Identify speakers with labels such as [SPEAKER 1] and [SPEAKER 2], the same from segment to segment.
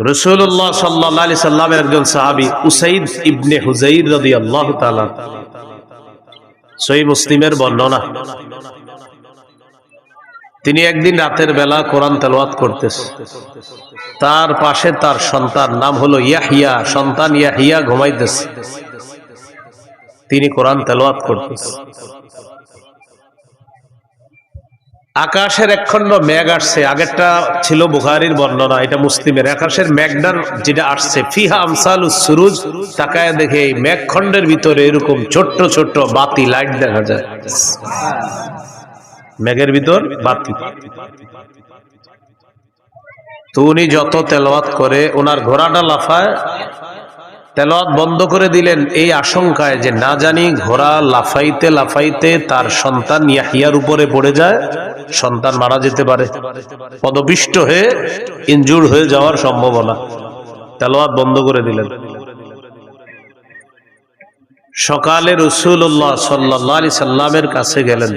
[SPEAKER 1] রসুল্লাহ সাল্লাহ আলি সাল্লামের একজন সাহাবি উসাইদ ইবনে হুজাইর রদি আল্লাহ সই মুসলিমের বর্ণনা। তিনি একদিন রাতের বেলা কোরআন তেলাওয়াত করতেছে। তার পাশে তার সন্তান নাম হলো ইয়াহিয়া সন্তান ইয়াহিয়া ঘুমাইতেছে। তিনি কোরআন তেলাওয়াত করতেছে। আকাশের একখণ্ড মেঘ আসছে। আগেরটা ছিল বুখারির বর্ণনা, এটা মুসলিমের। আকাশের মেঘডার যেটা আসছে, ফিহা আমসাল সুরুজ, তাকায় দেখে এই মেঘখণ্ডের ভিতরে এরকম ছোট্ট ছোট্ট বাতি, লাইট দেখা যায়। মেঘের ভিতর বাতি। তো উনি যত তেলাওয়াত করে, ওনার ঘোড়াটা লাফায়, তেলাওয়াত বন্ধ করে দিলেন এই আশঙ্কায় যে না জানি ঘোড়া লাফাইতে লাফাইতে তার সন্তান ইয়াহিয়ার উপরে পড়ে যায়। সন্তান মারা যেতে পারে। পদপিষ্ট হয়ে ইনজুর হয়ে যাওয়ার সম্ভাবনা। তেলাওয়াত বন্ধ করে দিলেন। সকালে রসুল্লাহ সাল্লাহ আলি সাল্লামের কাছে গেলেন।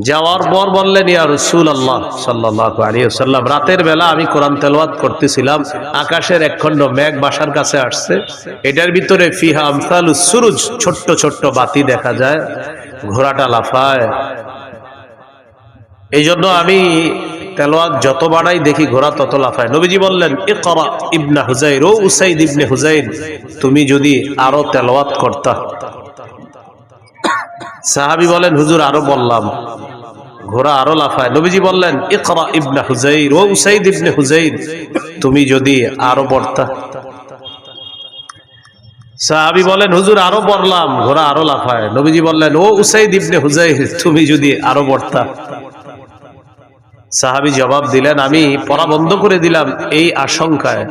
[SPEAKER 1] যাওয়ার পর বললেন, ইয়া রসুল আল্লাহ সাল্লাহ আলী সাল্লাম রাতের বেলা আমি কোরআন তেলওয়াত করতেছিলাম, আকাশের একখণ্ড মেঘ বাসার কাছে আসছে। এটার ভিতরে ফিহা আমসাল সুরুজ, ছোট্ট ছোট্ট বাতি দেখা যায়। ঘোড়াটা লাফায় এই জন্য আমি তেলোয়াত যত বাড়াই দেখি ঘোড়া তত লাফায়। নবীজি বললেন এ করা ইবনা হুজাইর ও উসাইদ ইবনে হুজাইন তুমি যদি আরও তেলোয়াত করতা। সাহাবি বলেন, হুজুর, আরও বললাম, ঘোড়া আরও লাফায়। নবীজি বললেন এ ইকরা ইবনে হুজাইর ও উসাইদ ইবনে হুজাইর তুমি যদি আরও পড়তা সাহাবি বলেন, হুজুর, আরও পড়লাম ঘোড়া আরও লাফায়। নবীজি বললেন, ও উসাইদ ইবনে হুজাইর তুমি যদি আরও পড়তা সাহাবি জবাব দিলেন, আমি পড়া বন্ধ করে দিলাম এই আশঙ্কায়।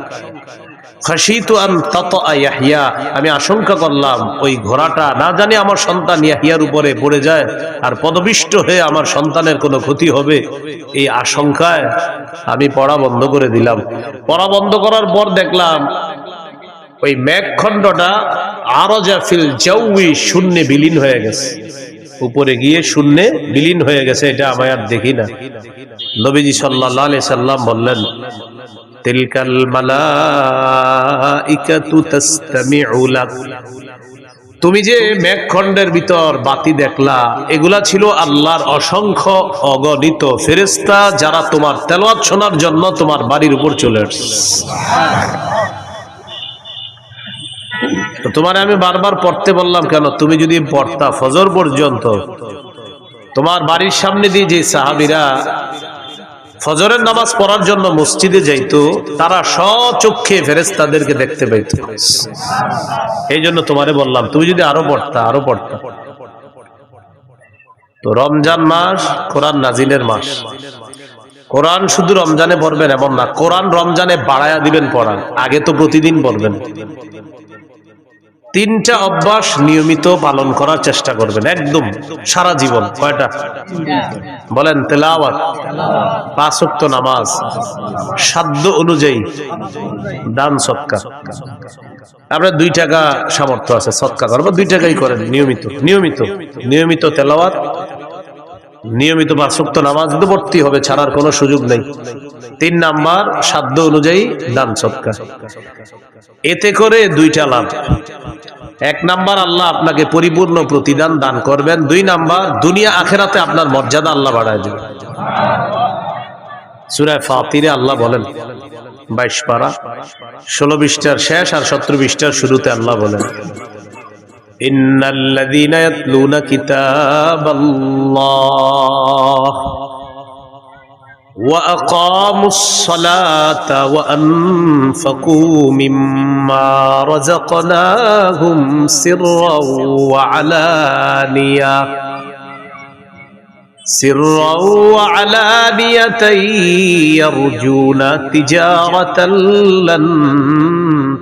[SPEAKER 1] আমি আশঙ্কা করলাম ওই ঘোড়াটা না জানি আমার সন্তান ইয়াহিয়ার উপরে পড়ে যায় আর পদবিষ্ট হয়ে আমার সন্তানের কোনো ক্ষতি হবে। এই আশঙ্কায় আমি পড়া বন্ধ করে দিলাম। পড়া বন্ধ করার পর দেখলাম ওই মেঘখণ্ডটা আরও জাফিল জাউই শূন্যে বিলীন হয়ে গেছে। উপরে গিয়ে শূন্যে বিলীন হয়ে গেছে, এটা আমায় আর দেখি না। নবীজি সাল্লাহ সাল্লাম বললেন, তিলকাল মালাইকাতু তুমি যে মেঘখণ্ডের ভিতর বাতি দেখলা, এগুলা ছিল আল্লাহর অসংখ্য অগণিত ফেরেস্তা যারা তোমার তেলাওয়াত শোনার জন্য তোমার বাড়ির উপর চলে তো তোমার আমি বারবার পড়তে বললাম কেন? তুমি যদি পড়তা ফজর পর্যন্ত, তোমার বাড়ির সামনে দিয়ে যে সাহাবিরা ফজরের নামাজ পড়ার জন্য মসজিদে যাইতো, তারা স্বচক্ষে ফেরেস্তাদেরকে দেখতে পাইত। এই জন্য তোমারে বললাম, তুমি যদি আরও পড়তা আরও পড়তা। তো রমজান মাস, কোরআন নাজিলের মাস। কোরআন শুধু রমজানে পড়বেন এমন না, কোরআন রমজানে বাড়ায়া দিবেন পড়ান। আগে তো প্রতিদিন পড়বেন। তিনটা অভ্যাস নিয়মিত পালন করার চেষ্টা করবেন, একদম সারা জীবন। কয়টা? বলেন, তেলাওয়াত পাঁচক্ত নামাজ, সাধ্য অনুযায়ী দান সৎকার। আপনার দুই টাকা সামর্থ্য আছে, সৎকার করব দুই টাকাই করেন, নিয়মিত নিয়মিত নিয়মিত তেলাওয়াত নিয়মিত পাঁচক্ত নামাজ ভর্তি হবে, ছাড়ার কোনো সুযোগ নেই। তিন নাম্বার, সাধ্য অনুযায়ী দান সৎকার। এতে করে দুইটা লাভ। এক নাম্বার, আল্লাহ আপনাকে পরিপূর্ণ প্রতিদান দান করবেন। দুই নাম্বার, দুনিয়া আখেরাতে আপনার মর্যাদা আল্লাহ বাড়ায় দেবেন সুরায় ফাতিরে আল্লাহ বলেন, বাইশ পারা, ষোলো বিশটার শেষ আর সতেরো বিশটার শুরুতে আল্লাহ বলেন إن الذين يتلون كتاب الله وأقاموا الصلاة وأنفقوا مما رزقناهم سرا وعلانية سرا وعلانية يرجون تجارة لن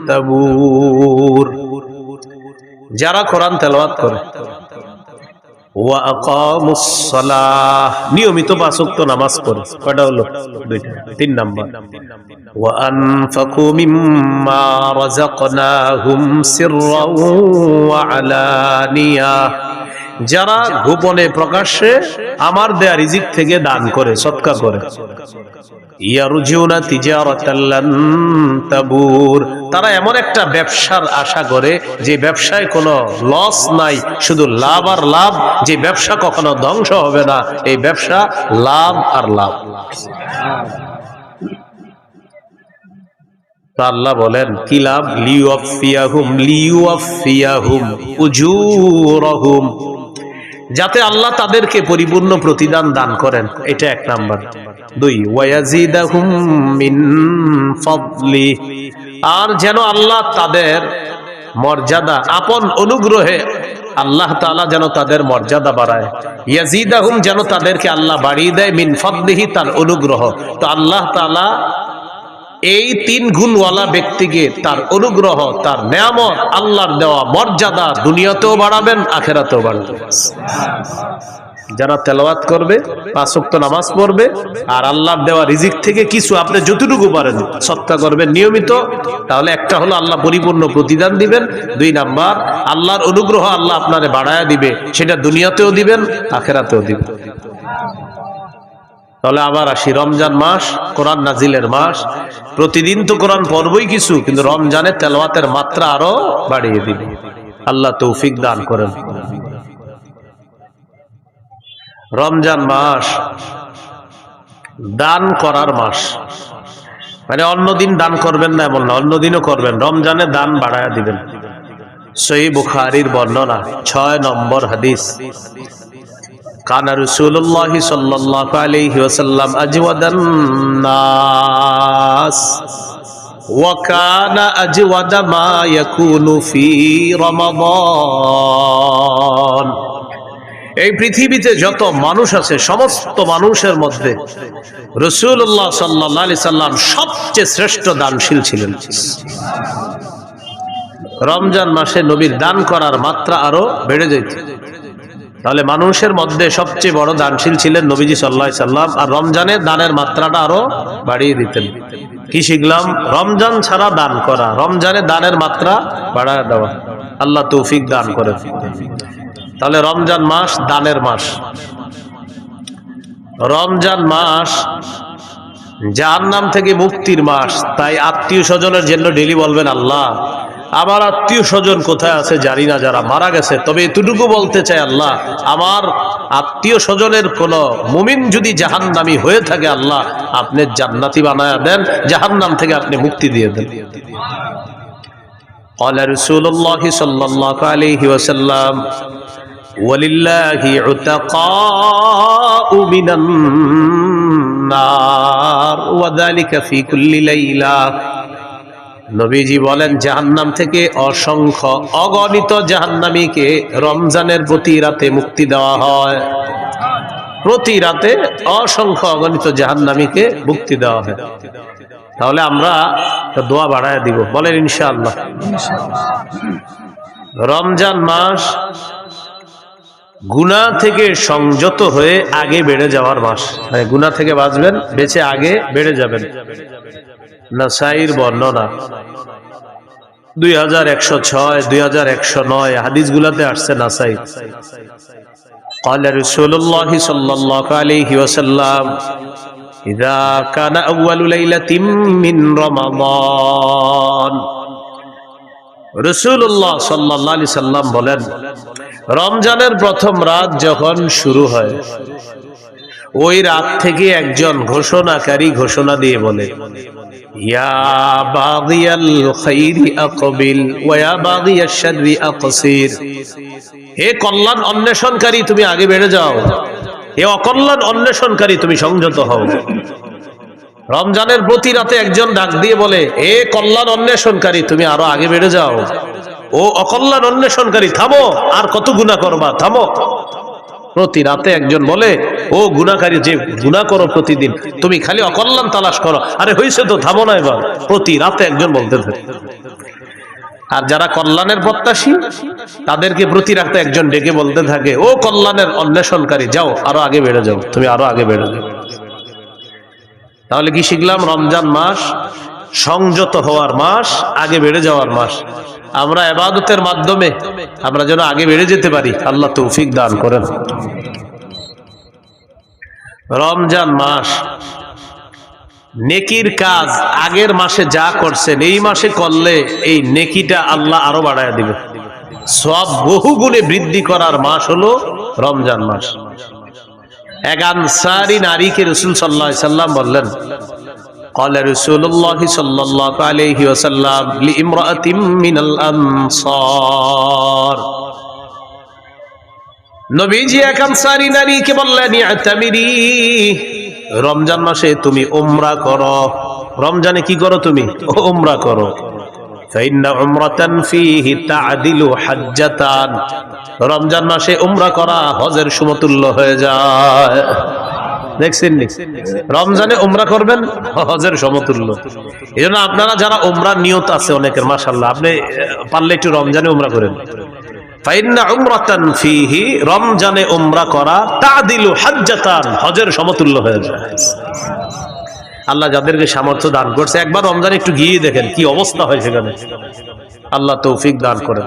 [SPEAKER 1] تبور যারা কোরআন তেলাওয়াত করে। নিয়মিত বাসক্ত নামাজ পড়ে। কয়টা হলো? তিন নাম্বার। ওয়া যারা গোপনে প্রকাশ্যে আমার দেয়া রিজিক থেকে দান করে, সৎকার করে। তারা এমন একটা ব্যবসার আশা করে যে ব্যবসায় কোনো লস নাই, শুধু লাভ আর লাভ, যে ব্যবসা কখনো ধ্বংস হবে না, এই ব্যবসা লাভ আর লাভ। আল্লাহ বলেন, কি লাভ? লিউফিয়াহুম লিউফিয়াহুম উজুরহুম। যাতে আল্লাহ তাদেরকে পরিপূর্ণ প্রতিদান দান করেন। এটা এক নাম্বার। দুই ফাদলি। আর যেন আল্লাহ তাদের মর্যাদা আপন অনুগ্রহে আল্লাহ তাআলা যেন তাদের মর্যাদা বাড়ায়। যেন তাদেরকে আল্লাহ বাড়িয়ে দেয় মিন তার অনুগ্রহ। তো আল্লাহ তাআলা এই তিন গুণওয়ালা ব্যক্তিকে তার অনুগ্রহ, তার নেয়ামত, আল্লাহর দেওয়া মর্যাদা দুনিয়াতেও বাড়াবেন, আখেরাতেও বাড়াবেন। যারা তেলাওয়াত করবে পাঁচক্ত নামাজ পড়বে, আর আল্লাহর দেওয়া রিজিক থেকে কিছু আপনি যতটুকু পারেন সৎকা করবেন নিয়মিত, তাহলে একটা হলো আল্লাহ পরিপূর্ণ প্রতিদান দিবেন, দুই নাম্বার, আল্লাহর অনুগ্রহ আল্লাহ আপনারে বাড়ায়া দিবে, সেটা দুনিয়াতেও দিবেন, আখেরাতেও দিবেন। তাহলে আবার আসি, রমজান মাস, কোরআন নাজিলের মাস। প্রতিদিন তো কোরআন পড়বই কিছু, কিন্তু রমজানের তেলাওয়াতের মাত্রা আরও বাড়িয়ে দিবে। আল্লাহ তৌফিক দান করেন। রমজান মাস দান করার মাস। মানে অন্যদিন দান করবেন না এমন না অন্যদিনও করবেন। রমজানে দান বাড়ায়া দিবেন। সই বুখারির বর্ণনা, ছয় নম্বর হাদিস। কানা রসুল্লাহ সাল্লাহ আলাইহি ওয়াসাল্লাম আজওয়াদান নাস وكان أجود ما يكون في رمضان এই পৃথিবীতে যত মানুষ আছে সমস্ত মানুষের মধ্যে রসুল্লাহ সাল্লাহ আলি সাল্লাম সবচেয়ে শ্রেষ্ঠ দানশীল ছিলেন রমজান মাসে নবীর দান করার মাত্রা আরো বেড়ে যেত তাহলে মানুষের মধ্যে সবচেয়ে বড় দানশীল ছিলেন নবীজি সাল্লাহ সাল্লাম, আর রমজানের দানের মাত্রাটা আরও বাড়িয়ে দিতেন। কি শিখলাম? রমজান ছাড়া দান করা, রমজানে দানের মাত্রা বাড়ায় দেওয়া। আল্লাহ তৌফিক দান করে। তাহলে রমজান মাস দানের মাস। রমজান মাস যার নাম থেকে মুক্তির মাস, তাই আত্মীয় স্বজনের জন্য ডেলি বলবেন, আল্লাহ আমার আত্মীয় স্বজন কোথায় আছে জানি না যারা মারা গেছে তবে এতটুকু বলতে চাই আল্লাহ আমার আত্মীয় স্বজনের কোন মুমিন যদি জাহান্নামি হয়ে থাকে আল্লাহ আপনি জান্নাতি বানায় দেন জাহান্নাম থেকে আপনি মুক্তি দিয়ে দেন قال رسول الله صلى الله عليه وسلم ولله عتقاء من النار وذلك في كل ليله নবীজি বলেন, জাহান্নাম থেকে অসংখ্য অগণিত জাহান্নামীকে রমজানের প্রতি রাতে মুক্তি দেওয়া হয়। প্রতি রাতে অসংখ্য অগণিত জাহান্নামীকে মুক্তি দেওয়া হয়। তাহলে আমরা দোয়া বাড়ায় দিব। বলেন, ইনশাআল্লাহ। রমজান মাস গুনা থেকে সংযত হয়ে আগে বেড়ে যাওয়ার মাস। মানে গুনা থেকে বাঁচবেন, বেঁচে আগে বেড়ে যাবেন। নাসাইর বর্ণনা দুই হাজার একশো ছয় দুই হাজার একশো নয় হাদিস গুলাতে আসছে নাসাই قال رسول الله صلى الله عليه وسلم إذا كان أول ليلة من رمضان রসুল্লাহ সাল্লাহ আলি সাল্লাম বলেন রমজানের প্রথম রাত যখন শুরু হয় ওই রাত থেকে একজন ঘোষণাকারী ঘোষণা দিয়ে বলে ইয়া বাগিয়াল খাইরি আকবিল ওয়া বাগিয়াশ শাররি আকসির। হে অন্বেষণকারী, তুমি আগে বেড়ে যাও। হে অকল্যাণ অন্বেষণকারী, তুমি সংযত হও। রমজানের প্রতি রাতে একজন ডাক দিয়ে বলে এ কল্যাণ অন্বেষণকারী, তুমি আরও আগে বেড়ে যাও। ও অকল্যাণ অন্বেষণকারী, থামো, আর কত গুণা করবা, থামো। প্রতি রাতে একজন বলে, ও গুণাকারী যে গুণা করো প্রতিদিন, তুমি খালি অকল্যাণ তালাশ করো। আরে হয়েছে তো, থামো না এবার। প্রতি রাতে একজন বলতে থাকে। আর যারা কল্যাণের প্রত্যাশী, তাদেরকে প্রতি রাতে একজন ডেকে বলতে থাকে, ও কল্যাণের অন্বেষণকারী, যাও, আরও আগে বেড়ে যাও, তুমি আরও আগে বেড়ে যাও। তাহলে কি শিখলাম? রমজান মাস সংযত হওয়ার মাস, আগে বেড়ে যাওয়ার মাস। আমরা এবাদতের মাধ্যমে আমরা যেন আগে বেড়ে যেতে পারি, আল্লাহ তৌফিক দান করেন। রমজান মাস, নেকির কাজ আগের মাসে যা করছেন, এই মাসে করলে এই নেকিটা আল্লাহ আরও বাড়ায় দিবে। সব বহু গুণে বৃদ্ধি করার মাস হলো রমজান মাস। এক আনসারি নারীকে রসুল সাল্লাহ সাল্লাম বললেন قال رسول الله صلى الله عليه وسلم لامرأة من الأنصار নবীজি এক আনসারি নারীকে বললেন ইয়াতামিরি রমজান মাসে তুমি উমরা করো রমজানে কি করো তুমি উমরা করো ফাইন্না উমরাতান ফীহি তা'দিলু হাজ্জাতান রমজান মাসে উমরা করা হজের সমতুল্য হয়ে যায় দেখছেন রমজানে উমরা করবেন? হজের সমতুল্য। এই জন্য আপনারা যারা উমরা নিয়ত আছে অনেকের মাসাল্লাহ আপনি পারলে একটু রমজানে উমরা করেন। রমজানে উমরা করা তা'দিলু হাজ্জাতান, হজের সমতুল্য আল্লাহ যাদেরকে সামর্থ্য দান করছে, একবার রমজানে একটু গিয়ে দেখেন কি অবস্থা হয় সেখানে। আল্লাহ তৌফিক দান করেন।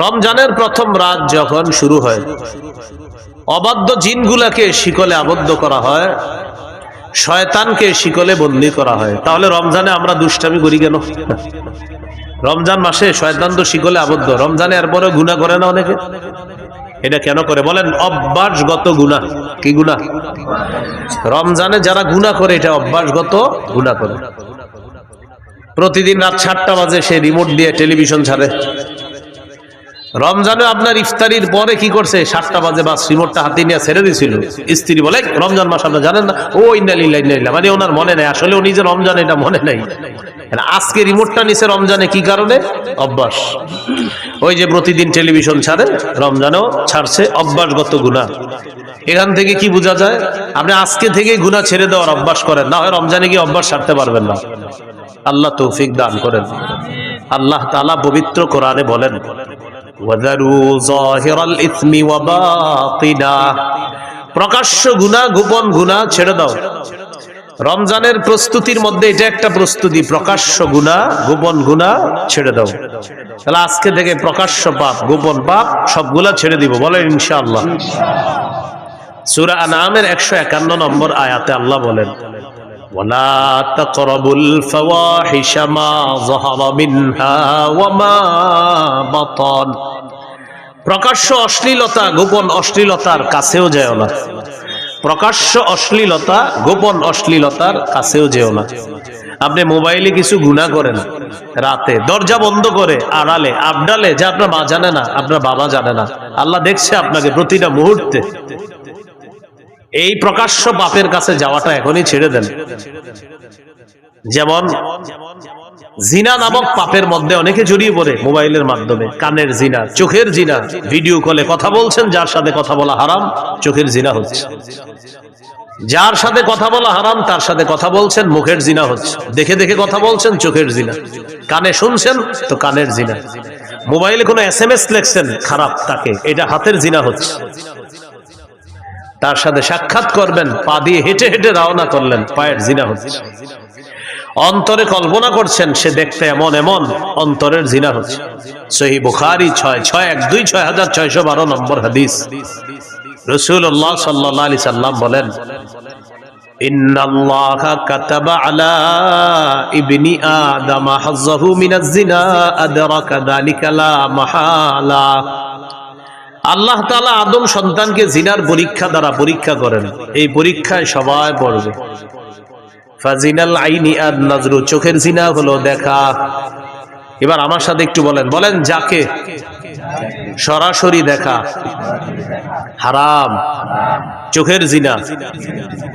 [SPEAKER 1] রমজানের প্রথম রাত যখন শুরু হয়, অবাধ্য জিনগুলাকে শিকলে আবদ্ধ করা হয়, শয়তানকে শিকলে বন্দি করা হয়। তাহলে রমজানে আমরা দুষ্টামি করি কেন? রমজান মাসে শয়তান তো শিকলে আবদ্ধ। রমজানে এরপরে গুণা করে না অনেকে? এটা কেন করে? বলেন, অভ্যাসগত গুণা কি গুণা রমজানে যারা গুণা করে, এটা অভ্যাসগত গুণা করে। প্রতিদিন রাত সাতটা বাজে সে রিমোট দিয়ে টেলিভিশন ছাড়ে। রমজানে আপনার ইফতারির পরে কি করছে? সাতটা বাজে বা রিমোটটা হাতে নিয়ে ছেড়ে দিয়েছিল। স্ত্রী বলে রমজান মাস আপনার জানেন না? ও ইন্দালিল্লা মানে ওনার মনে নেই। আসলে উনি যে রমজান, এটা মনে নেই। আজকে রিমোটটা নিছে রমজানে কি কারণে? অভ্যাস। ওই যে প্রতিদিন টেলিভিশন ছাড়ে, রমজানেও ছাড়ছে, অভ্যাসগত গুণা এখান থেকে কি বোঝা যায়? আপনি আজকে থেকেই গুণা ছেড়ে দেওয়ার অভ্যাস করেন। না হয় রমজানে গিয়ে অভ্যাস ছাড়তে পারবেন না। আল্লাহ তৌফিক দান করেন। আল্লাহ তালা পবিত্র কোরআনে বলেন প্রকাশ্য গুণা, গোপন গুণা ছেড়ে দাও। রমজানের প্রস্তুতির মধ্যে এটা একটা প্রস্তুতি, প্রকাশ্য গুণা, গোপন গুণা ছেড়ে দাও। তাহলে আজকে থেকে প্রকাশ্য পাপ, গোপন পাপ সবগুলা ছেড়ে দিব, বলেন ইনশাআল্লাহ। সুরা আনামের একশো একান্ন নম্বর আয়াতে আল্লাহ বলেন ولا تقربوا الفواحش ما ظهر منها وما بطن প্রকাশ্য অশ্লীলতা গোপন অশ্লীলতার কাছেও যেও না প্রকাশ্য অশ্লীলতা গোপন অশ্লীলতার কাছেও যেও না আপনি মোবাইলে কিছু গুণা করেন রাতে দরজা বন্ধ করে আড়ালে আবডালে যা আপনার মা জানে না আপনার বাবা জানে না আল্লাহ দেখছে আপনাকে প্রতিটা মুহূর্তে এই প্রকাশ্য বাপের কাছে যাওয়াটা এখনই ছেড়ে দেন। যেমন জিনা নামক পাপের মধ্যে অনেকে জড়িয়ে পড়ে মোবাইলের মাধ্যমে। কানের জিনা, চোখের জিনা, ভিডিও কলে কথা বলছেন, যার সাথে কথা বলা হারাম, চোখের জিনা হচ্ছে। যার সাথে কথা বলা হারাম, তার সাথে কথা বলছেন, মুখের জিনা হচ্ছে। দেখে দেখে কথা বলছেন, চোখের জিনা। কানে শুনছেন, তো কানের জিনা। মোবাইলে কোনো এস এম এস লেখছেন, খারাপ তাকে, এটা হাতের জিনা হচ্ছে। তার সাথে সাক্ষাৎ করবেন, পা দিয়ে হেঁটে হেঁটে রওনা করলেন, পায়ের জিনা হচ্ছে। অন্তরে কল্পনা করছেন, সে দেখতে এমন এমন, অন্তরের জিনা হচ্ছে। সহি বুখারি ছয় ছয় এক দুই ছয় হাজার ছয়শো বারো নম্বর হাদিস। রসুল্লাহ সাল্লাহ আলি সাল্লাম বলেন إن আল্লাহ তালা আদম সন্তানকে জিনার পরীক্ষা দ্বারা পরীক্ষা করেন। এই পরীক্ষায় সবাই পড়বে। ফাজিনাল আইনি আর নজরু, চোখের জিনা হলো দেখা। এবার আমার সাথে একটু বলেন বলেন যাকে? সরাসরি দেখা। হারাম। চোখের জিনা।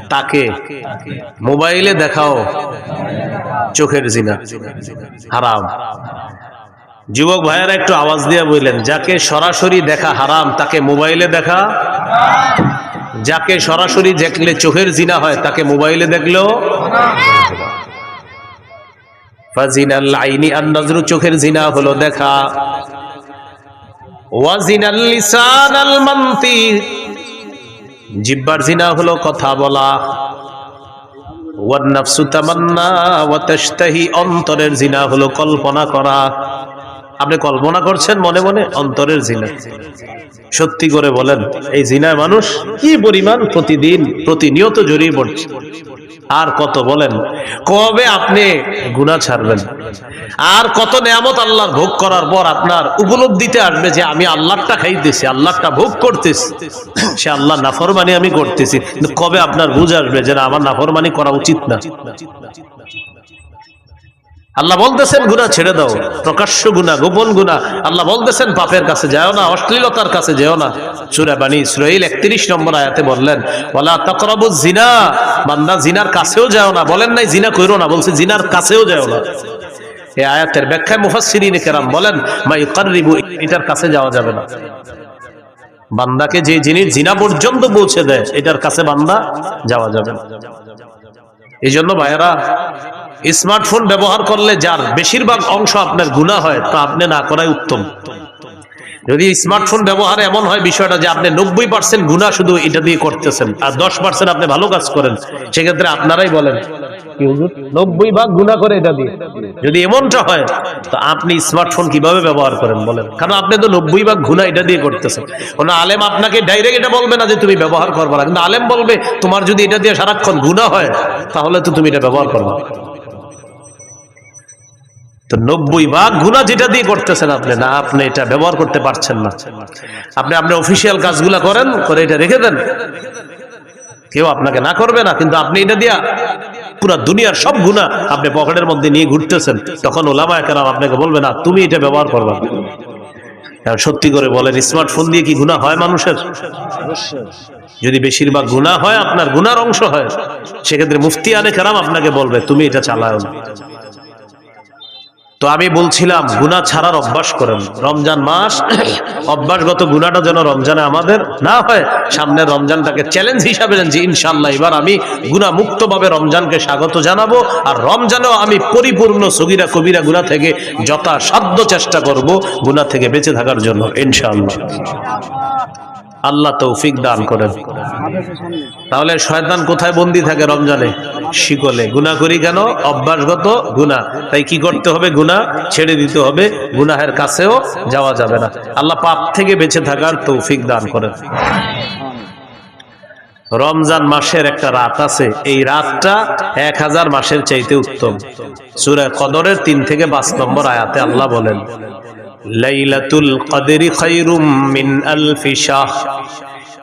[SPEAKER 1] তাকে? মোবাইলে দেখাও। চোখের জিনা। হারাম। যুবক ভাইয়েরা একটু আওয়াজ দিয়ে বললেন, যাকে সরাসরি দেখা হারাম, তাকে মোবাইলে দেখা? যাকে সরাসরি দেখলে চোখের জিনা হয়, তাকে মোবাইলে নজরু চোখের জিনা হলো দেখা। ওয়াজিনাল জিব্বার জিনা হলো কথা বলা। ওয়ান তামান্না ওয়া তাশতাহি, অন্তরের জিনা হলো কল্পনা করা। আপনি কল্পনা করছেন মনে মনে? অন্তরের জিনা। সত্যি করে বলেন, এই জিনায় মানুষ কি পরিমাণ প্রতিদিন প্রতিনিয়ত জড়িয়ে পড়ছে? আর কত বলেন, কবে আপনি গুণা ছাড়বেন? আর কত নিয়ামত আল্লাহর ভোগ করার পর আপনার উপলব্ধিতে আসবে যে আমি আল্লাহটা খাইতেছি আল্লাহটা ভোগ করতেছি। সে আল্লাহ নাফরমানি আমি করতেছি। কবে আপনার বুঝ আসবে যে আমার নাফরমানি করা উচিত না? আল্লাহ বলতেছেন গুণা ছেড়ে দাও। প্রকাশ্য গুণা গোপন গুণা আল্লাহ বলতেছেন পাপের কাছে যাও না, অশ্লীলতার কাছে যেও না। সুরা বাণী ইসরাইল একত্রিশ নম্বর আয়াতে বললেন ওলা তকরাবু জিনা বান্দা জিনার কাছেও যাও না, বলেন নাই জিনা কইরো না, বলছে জিনার কাছেও যাও না। এই আয়াতের ব্যাখ্যায় মুফাসসিরিন কেরাম বলেন মা ইউকাররিবু এটার কাছে যাওয়া যাবে না। বান্দাকে যে জিনিস জিনা পর্যন্ত পৌঁছে দেয়, এটার কাছে বান্দা যাওয়া যাবে না। এই জন্য ভাইয়েরা স্মার্টফোন ব্যবহার করলে যার বেশিরভাগ অংশ আপনার গুণা হয়, তা আপনি না করাই উত্তম। যদি স্মার্টফোন ব্যবহার এমন হয় বিষয়টা যে আপনি নব্বই পার্সেন্ট গুণা শুধু এটা দিয়ে করতেছেন, আর দশ পার্সেন্ট আপনি ভালো কাজ করেন, সেক্ষেত্রে আপনারাই বলেন নব্বই ভাগ গুণা করে এটা দিয়ে। যদি এমনটা হয়, তো আপনি স্মার্টফোন কীভাবে ব্যবহার করেন বলেন? কারণ আপনি তো নব্বই ভাগ গুণা এটা দিয়ে করতেছেন। কোনো আলেম আপনাকে ডাইরেক্ট এটা বলবে না যে তুমি ব্যবহার করবে না, কিন্তু আলেম বলবে, তোমার যদি এটা দিয়ে সারাক্ষণ গুণা হয়, তাহলে তো তুমি এটা ব্যবহার করবে। তো নব্বই ভাগ গুণা যেটা দিয়ে করতেছেন আপনি না, আপনি এটা ব্যবহার করতে পারছেন না। আপনি আপনি অফিসিয়াল কাজগুলা করেন, করে এটা রেখে দেন। কেউ আপনাকে না করবে না, কিন্তু আপনি এটা দিয়া পুরা দুনিয়ার সব গুণা আপনি পকেটের মধ্যে নিয়ে ঘুরতেছেন। তখন ওলামা কেরাম আপনাকে বলবে, না, তুমি এটা ব্যবহার করবে সত্যি করে বলেন স্মার্টফোন দিয়ে কি গুণা হয় মানুষের? যদি বেশিরভাগ গুণা হয়, আপনার গুনার অংশ হয়। সেক্ষেত্রে মুফতি আনে কেরাম আপনাকে বলবে, তুমি এটা চালাও না। তো আমি বলছিলাম গুণা ছাড়ার অভ্যাস করেন। রমজান মাস, অভ্যাসগত গুণাটা যেন রমজানে আমাদের না হয় সামনের রমজানটাকে চ্যালেঞ্জ হিসাবে নেন যে ইনশাল্লাহ এবার আমি গুণা মুক্তভাবে রমজানকে স্বাগত জানাব, আর রমজানেও আমি পরিপূর্ণ সগিরা কবিরা গুণা থেকে যথাসাধ্য চেষ্টা করব গুণা থেকে বেঁচে থাকার জন্য, ইনশাআল্লাহ। আল্লাহ তৌফিক দান করেন। তাহলে শয়তান কোথায় বন্দি থাকে রমজানে? শিকলে। গুণা করি কেন? অভ্যাসগত গুণা তাই কি করতে হবে? গুণা ছেড়ে দিতে হবে। গুনাহের কাছেও যাওয়া যাবে না। আল্লাহ পাপ থেকে বেঁচে থাকার তৌফিক দান করেন। রমজান মাসের একটা রাত আছে। এই রাতটা এক হাজার মাসের চাইতে উত্তম। সুরা কদরের তিন থেকে পাঁচ নম্বর আয়াতে আল্লাহ বলেন লাইলাতুল কদরি খায়রুম মিন আলফি শাহ।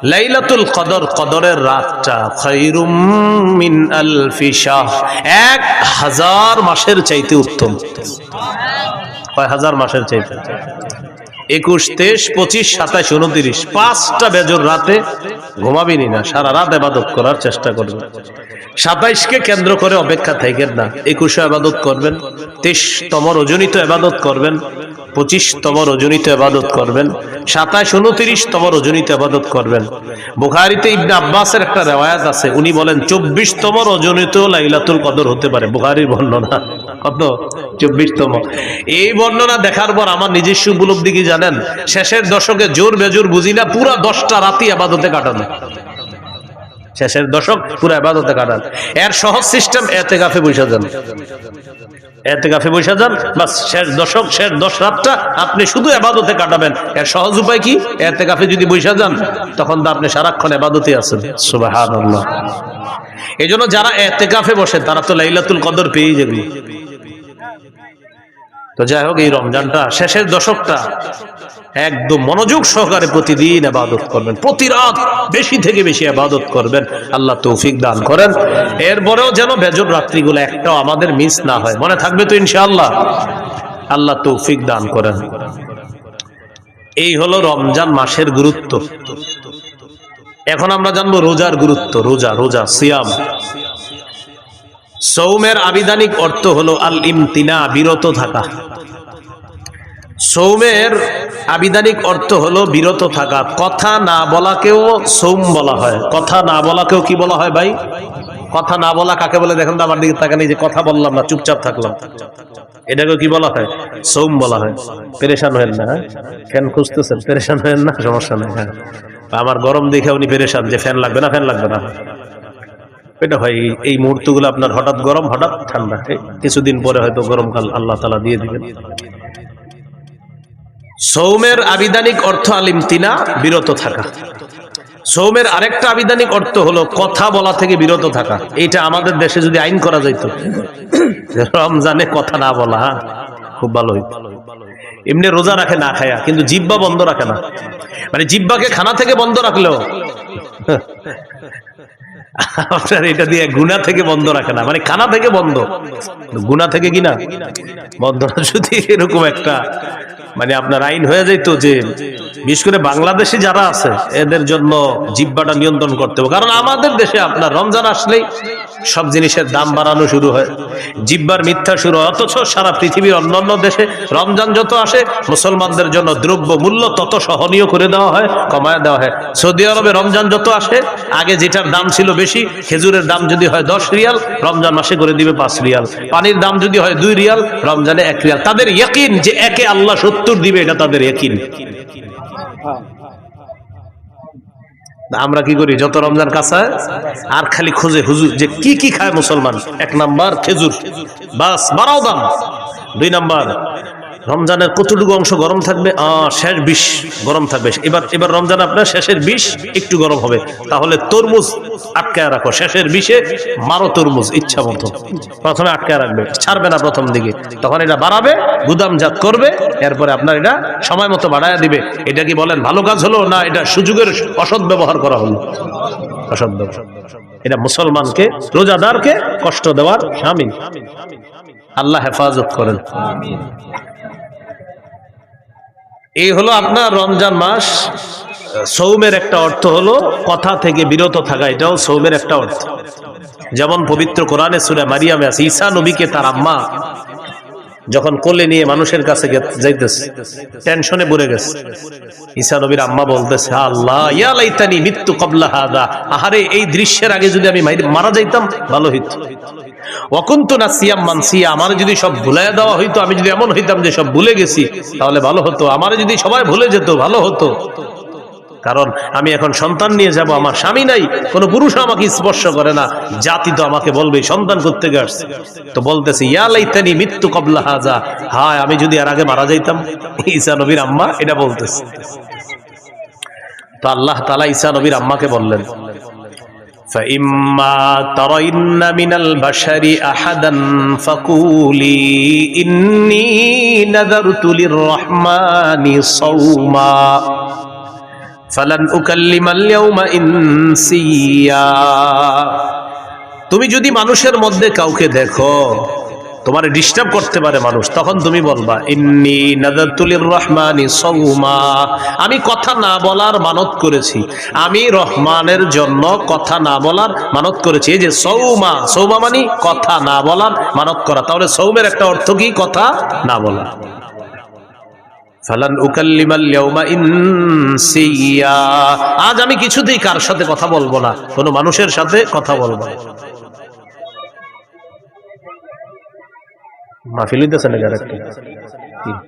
[SPEAKER 1] লাইলাতুল কদর, কদরের রাতটা খায়রুম মিন আলফি শাহ। এক হাজার মাসের চাইতে উত্তম। কয় হাজার মাসের চাইতে? একুশ, তেইশ, পঁচিশ সাতাশ উনত্রিশ, পাঁচটা বেজর রাতে ঘুমাবিনি না, সারা রাত আবাদত করার চেষ্টা করবেন সাতাইশকে কেন্দ্র করে অপেক্ষা থাকেন না। একুশে আবাদত করবেন, তেইশতম রজনীত আবাদত করবেন পঁচিশতম রজনীতে আবাদত করবেন, সাতাশ, উনত্রিশতম রজনীতে আবাদত করবেন। বুখারিতে ইবনে আব্বাসের একটা রেওয়ায়াত আছে, উনি বলেন, চব্বিশতম রজনীতেও লাইলাতুল কদর হতে পারে, বুখারির বর্ণনা। কত? চব্বিশতম। এই বর্ণনা দেখার পর আমার নিজস্ব উপলব্ধি কি জানেন? শেষের দশকে জোর বেজোর বুঝি না, পুরা দশটা রাতি আবাদতে কাটানো। শেষের দশক পুরো আবাদতে কাটান। এর সহজ সিস্টেম এতে কাফে বসে যান। এতে গাফে বসে যান, বাস শেষ দশক, শেষ দশ রাতটা আপনি শুধু এবাদতে কাটাবেন। এর সহজ উপায় কি? এতে কাফে যদি বসে যান, তখন তো আপনি সারাক্ষণ আবাদতে আছেন। সুবাহ এই জন্য যারা এতে কাফে বসে, তারা তো লাইলাতুল কদর পেয়ে যাবে তো যাই হোক, এই রমজানটা শেষের দশকটা একদম মনোযোগ সহকারে প্রতিদিন আবাদত করবেন। প্রতি রাত বেশি থেকে বেশি আবাদত করবেন। আল্লাহ তৌফিক দান করেন। এরপরেও যেন বেজর রাত্রিগুলো একটাও আমাদের মিস না হয়। মনে থাকবে তো ইনশাআল্লাহ। আল্লাহ তৌফিক দান করেন। এই হলো রমজান মাসের গুরুত্ব। এখন আমরা জানব রোজার গুরুত্ব। রোজা রোজা, সিয়াম। সৌমের আবিধানিক অর্থ হলো আল ইমতিনা বিরত থাকা। সৌমের আবিধানিক অর্থ হলো বিরত থাকা। কথা না বলাকেও সৌম বলা হয়। কথা না বলাকেও কি বলা হয় ভাই? কথা না বলা কাকে বলে? দেখেন আমার দিকে তাকে তাকানি যে কথা বললাম না, চুপচাপ থাকলাম। এটাকে কি বলা হয়? সৌম বলা হয়। পেরেশান হেন না হ্যাঁ? ফ্যান খুঁজতেছেন, পেরেশান হেন না, সমস্যা নেই হ্যাঁ। আমার গরম দেখে উনি পেরেশান যে ফ্যান লাগবে না, ফ্যান লাগবে না। এটা হয় এই- মুহূর্তগুলো আপনার হঠাৎ গরম হঠাৎ ঠান্ডা। কিছুদিন পরে হয়তো গরমকাল আল্লাহ তালা দিয়ে দিবেন। সৌমের আবিধানিক অর্থ আলিমতিনা বিরত থাকা। সৌমের আরেকটা আবিধানিক অর্থ হলো কথা বলা থেকে বিরত থাকা। এটা আমাদের দেশে যদি আইন করা যাইত রমজানে কথা না বলা হ্যাঁ, খুব ভালো এমনি রোজা রাখে না খায়া কিন্তু জিব্বা বন্ধ রাখে না। মানে জিব্বাকে খানা থেকে বন্ধ রাখলেও আপনার এটা দিয়ে গুণা থেকে বন্ধ রাখে না। মানে খানা থেকে বন্ধ। গুণা থেকে কিনা বন্ধ যদি এরকম একটা মানে আপনার আইন হয়ে যাইতো যে, বিশেষ করে বাংলাদেশে যারা আছে, এদের জন্য জিব্বাটা নিয়ন্ত্রণ করতে হবে। কারণ আমাদের দেশে আপনার রমজান আসলেই সব জিনিসের দাম বাড়ানো শুরু হয়। জিব্বার মিথ্যা শুরু অথচ সারা পৃথিবীর অন্যান্য দেশে রমজান যত আসে, মুসলমানদের জন্য দ্রব্য মূল্য তত সহনীয় করে দেওয়া হয়, কমায় দেওয়া হয়। সৌদি আরবে রমজান যত আসে, আগে যেটার দাম ছিল বেশি, খেজুরের দাম যদি হয় দশ রিয়াল, রমজান মাসে করে দিবে পাঁচ রিয়াল। পানির দাম যদি হয় দুই রিয়াল, রমজানে এক রিয়াল। তাদের ইয়কিন যে একে আল্লাহ সত্তর দিবে, এটা তাদের ইয়কিন। আমরা কি করি? যত রমজান কাছায় আর খালি খুঁজে হুজুর যে কি কি খায় মুসলমান? এক নাম্বার খেজুর, বাস বাড়াও দাম। দুই নাম্বার, রমজানের কতটুকু অংশ গরম থাকবে? শেষ বিষ গরম থাকবে। এবার এবার রমজান আপনার শেষের বিষ একটু গরম হবে। তাহলে তরমুজ আটকায় রাখো। শেষের বিষে মারো তরমুজ ইচ্ছা মতো প্রথমে আটকায় রাখবে। ছাড়বে না প্রথম দিকে। তখন এটা বাড়াবে। গুদামজাত করবে, এরপরে আপনার এটা সময় মতো বাড়ায় দিবে। এটা কি বলেন, ভালো কাজ হলো না এটা সুযোগের অসৎ ব্যবহার করা হলো? এটা মুসলমানকে, রোজাদারকে কষ্ট দেওয়ার স্বামী আল্লাহ হেফাজত করেন। এই হলো আপনার রমজান মাস। সৌমের একটা অর্থ হলো কথা থেকে বিরত থাকা, এটাও সৌমের একটা অর্থ। যেমন পবিত্র কোরআনে সুরে মারিয়ামে আছে, ঈসা নবীকে তার আম্মা যখন কোলে নিয়ে মানুষের কাছে যাইতেছে, টেনশনে পড়ে গেছে। ঈসা নবীর আম্মা বলতেছে, আল্লাহ, ইয়া লাইতানি মৃত্যু কবলা হাদা। আহারে, এই দৃশ্যের আগে যদি আমি মারা যাইতাম, ভালো হইত। মানসিয়া যদি সব দেওয়া হইতো, আমি যদি এমন হইতাম যে সব ভুলে গেছি, তাহলে ভালো হতো। আমার যদি সবাই ভুলে যেত, ভালো হতো। কারণ আমি এখন সন্তান নিয়ে যাব আমার স্বামী নাই কোনো পুরুষ আমাকে স্পর্শ করে না জাতি তো আমাকে বলবে সন্তান করতে আসছে তো বলতেছে ইয়া লাইতানি মৃত্যু কবলা হাজা হায় আমি যদি আর আগে মারা যাইতাম ঈসা নবীর আম্মা এটা বলতেছে তো আল্লাহ তালা ঈসা নবীর আম্মাকে বললেন فإما ترين من البشر أحدا فقولي إني نذرت للرحمن صوما ফালান তুমি যদি মানুষের মধ্যে কাউকে দেখো, তোমার ডিস্টার্ব করতে পারে মানুষ, তখন তুমি বলবা, ইন্নি নাজাতুলির রহমানি সৌমা আমি কথা না বলার মানত করেছি। আমি রহমানের জন্য কথা না বলার মানত করেছি। এই যে সৌমা সৌমা মানে কথা না বলার মানত করা। তাহলে সৌমের একটা অর্থ কি? কথা না বলা। আজ আমি কিছুতেই কার সাথে কথা বলব না, কোনো মানুষের সাথে কথা বলব না।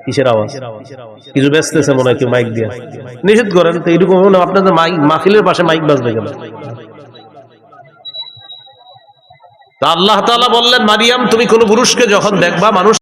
[SPEAKER 1] কিছু মনে হয় নিষেধ করেন পাশে মাইক বাজবে আল্লাহ বললেন, মারিয়াম, তুমি কোনো পুরুষকে যখন দেখবা, মানুষ